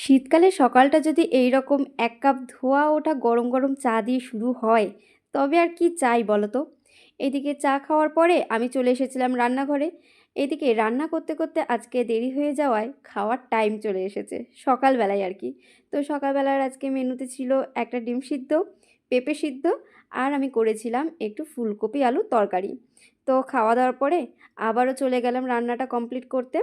শীতকালে সকালটা যদি এই রকম এক কাপ ধোয়া ওঠা গরম গরম চা দিয়ে শুরু হয়, তবে আর কি চাই বলো তো এদিকে চা খাওয়ার পরে আমি চলে এসেছিলাম রান্নাঘরে। এদিকে রান্না করতে করতে আজকে দেরি হয়ে যাওয়ায় খাওয়ার টাইম চলে এসেছে, সকালবেলায় আর কি। তো সকালবেলার আজকে মেনুতে ছিল একটা ডিম সিদ্ধ, পেঁপে সিদ্ধ আর আমি করেছিলাম একটু ফুলকপি আলু তরকারি। তো খাওয়া দাওয়ার পরে আবারও চলে গেলাম রান্নাটা কমপ্লিট করতে।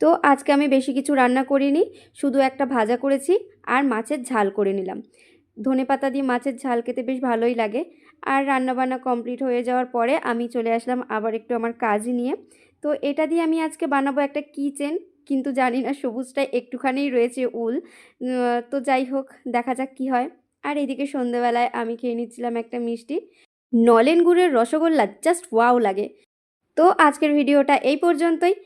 তো আজকে আমি বেশি কিছু রান্না করিনি, শুধু একটা ভাজা করেছি আর মাছের ঝাল করে নিলাম। ধনে পাতা দিয়ে মাছের ঝাল খেতে বেশ ভালোই লাগে। আর রান্নাবান্না কমপ্লিট হয়ে যাওয়ার পরে আমি চলে আসলাম আবার একটু আমার কাজ নিয়ে। তো এটা দিয়ে আমি আজকে বানাবো একটা কিচেন, কিন্তু জানি না সবুজটায় একটুখানিই রয়েছে উল। তো যাই হোক, দেখা যাক কি হয়। আর এদিকে সন্ধেবেলায় আমি খেয়ে নিচ্ছিলাম একটা মিষ্টি। নলেন গুড়ের রসগোল্লা, জাস্ট ওয়াও লাগে। তো আজকের ভিডিওটা এই পর্যন্তই।